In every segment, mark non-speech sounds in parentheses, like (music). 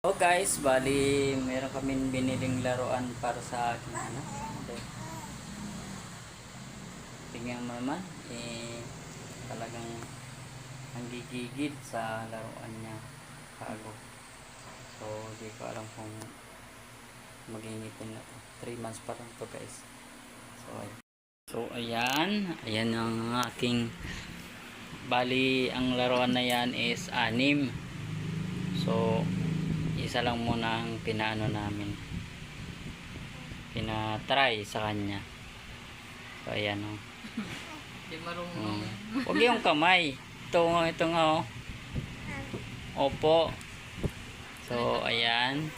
Oh guys, bali meron kaming biniling laruan para sa akin ano. Okay. Tingnan mo naman, eh talagang nanggigigil sa laruan niya kago. So, di ko alam kung magingipin na to. 3 months pa lang to guys. So, ay- so ayan, ayan ang aking bali ang laruan na yan is anim. So, isa lang muna ang pinaano namin. Pinatry sa kanya. So ayan o Di marunong. Hmm. huwag yung kamay. Ito nga ito nga o opo. So ayan.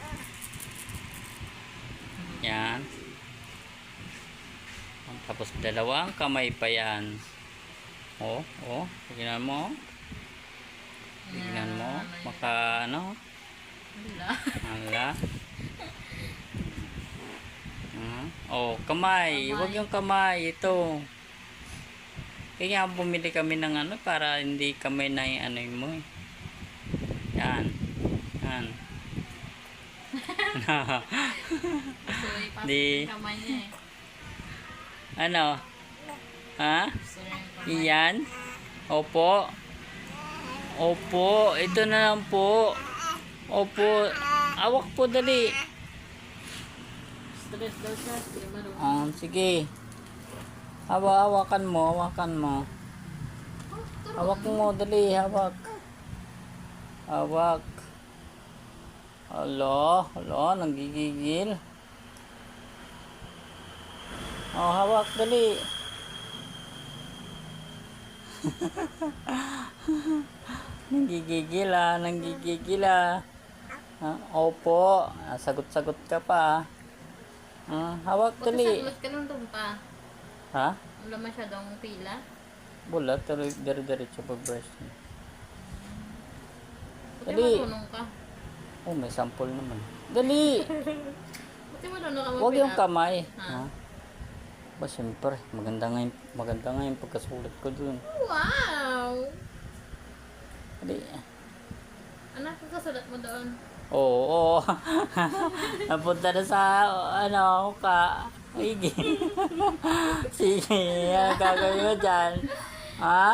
Yan tapos dalawang kamay pa yan. O o tignan mo tignan mo. Maka ano Wala. Ala. Hmm. Oh, kamay. Kamay. Huwag yung kamay. Ito. Kaya bumili kami ng ano para hindi kamay na yung ano mo eh. Yan. Yan. (laughs) Di- kamay niya eh. ano? Ha? Iyan? Opo. Opo. Ito na lang po. Opo. Awak po dali. Stress daw siya. Oh, sige. Hawa, hawakan mo, hawakan mo. Hawak mo, dali, hawak. Hawak. Alo, alo, nanggigigil. Oh, hawak, dali. (laughs) nanggigigil ah, nanggigigil ah. Ah, opo, Ah, sagot-sagot ka pa. Ah, hawak, Buti dali. saglit ka nung doon pa. Ha? Wala masyadong pila. Bulat, pero dire-diretso pag-brush. Buti Dali. marunong ka. Oh, may sample naman. Dali! (laughs) Buti marunong ka Huwag yung kamay. Ha? Ha? Ba, siyempre. Maganda nga yung, maganda nga yung pagkasulat ko dun. Wow! Dali. Ang kasulat mo doon? Oo. (laughs) Napunta na sa, ano, ka. Sige. (laughs) Sige, ano gagawin mo dyan? Ha?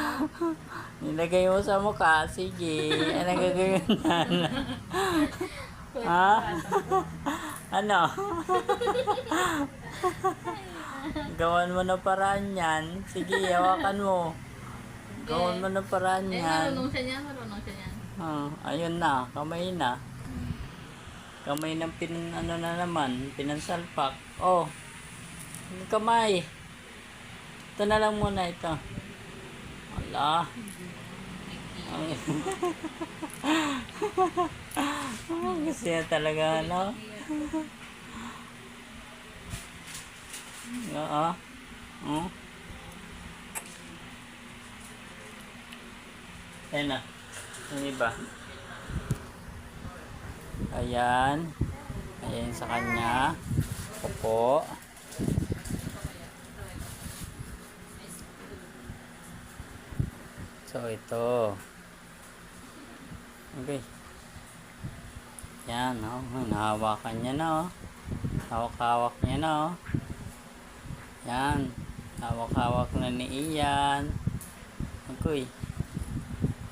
(laughs) Nilagay mo sa mukha. Sige. Ano gagawin mo dyan? ha? ano? Gawan mo na paraan yan. Sige, hawakan mo. Gawan mo na paraan Eh, yan. marunong siya niyan. Marunong siya. Ah, ayun na, kamay na. Kamay ng pin, ano na naman, pinansalpak. Oh, kamay. Ito na lang muna ito. Ala. Ang (laughs) Gusto niya talaga, ano? Oo. Oh. Ayan na. Yung iba. Ayan. Ayan sa kanya. Opo. So, ito. Okay. Yan, oh. Nahawakan niya na, oh. Hawak-hawak niya na, oh. Yan. Hawak-hawak na ni Ian. Okay.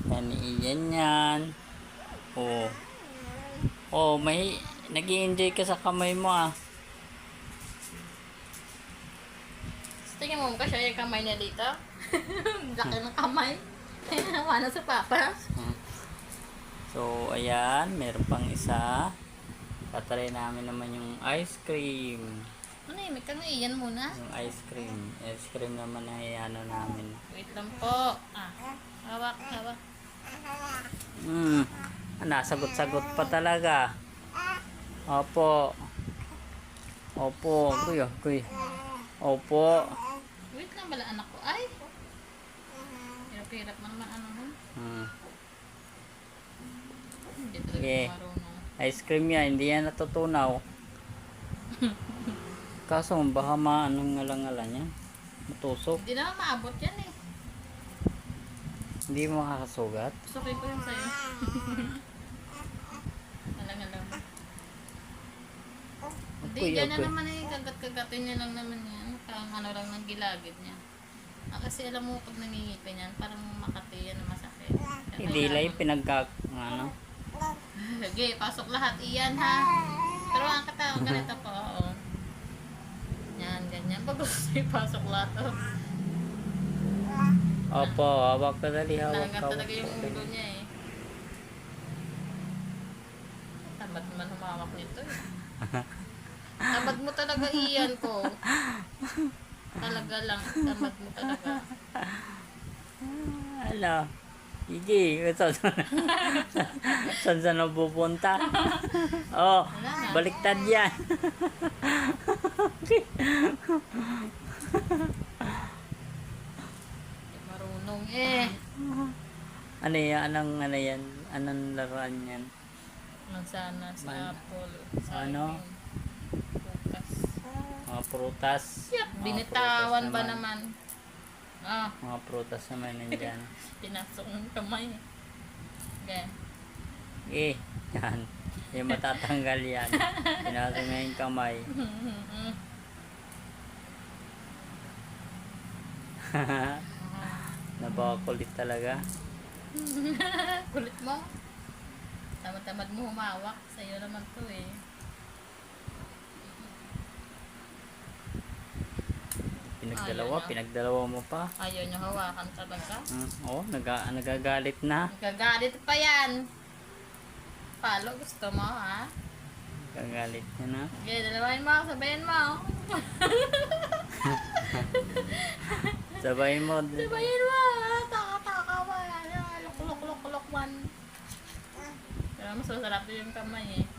Yan ni Ian yan. Oh. Oh, may nag enjoy ka sa kamay mo ah. Tingnan mo ka siya yung kamay niya dito. (laughs) Laki ng kamay. (laughs) Hawa na sa papa. Hmm. So, ayan, meron pang isa. Tatry namin naman yung ice cream. Ano eh, may kang iyan muna. Yung ice cream. Ice cream naman na ano namin. Wait lang po. Ah, hawak, hawak. Hmm. Ah, Nasagot-sagot pa talaga. Opo. Opo. Kuya, kuya. Opo. Wait lang bala anak ko. Ay! Hirap-hirap mo naman ano. Hmm. Hindi talaga marunong. Ice cream yan, hindi yan natutunaw. (laughs) Kaso baka maanong ngalang-ngala niya. Matusok. Hindi naman maabot yan eh. Hindi mo makakasugat? Gusto ko yung sa'yo. alang (laughs) alam. Hindi, okay, yan okay. na naman eh. Kagat-kagatin niya lang naman yan. Parang ano lang ng gilagid niya. Ah, kasi alam mo, pag nangingipin yan, parang makati yan masakit. Eh, Hindi lang yung pinagkak... ano? (laughs) Sige, pasok lahat iyan ha. Pero ang katawag ganito po, oo. Yan, ganyan. Pag gusto (laughs) pasok lahat, oh. Opo, hawak ka dali, hawak Talaga hawak. talaga yung ulo niya eh. Tamad man humawak nito eh. (laughs) Tamad mo talaga iyan ko. Talaga lang. Tamad mo talaga. Ala. Gigi, (laughs) saan saan saan pupunta? (laughs) Oh, baliktad yan. Marunong eh. ano yan? Anong ano yan? Anong laruan yan? Mansana sa Man- apple. Sa Ano? Bukas. Mga prutas. Yep, Mga binitawan prutas ba naman? Ah, Mga prutas naman nandyan. (laughs) pinasok ng kamay. Okay. Eh, yan. Yung matatanggal yan. (laughs) Pinasok na yung kamay. (laughs) Napakakulit talaga. (laughs) Kulit mo. Tamad-tamad mo humawak. Sa'yo naman to eh. Pinagdalawa, Ayaw pinagdalawa mo pa. Ayaw niya hawakan talaga. Hmm, oh, naga, nagagalit na. Gagalit pa yan. Palo, gusto mo ha? Nagagalit niya na. Okay, dalawain mo. Sabayin mo. Sabay (laughs) mo. Sabayin mo. (laughs) Pero mas masarap yung kamay eh.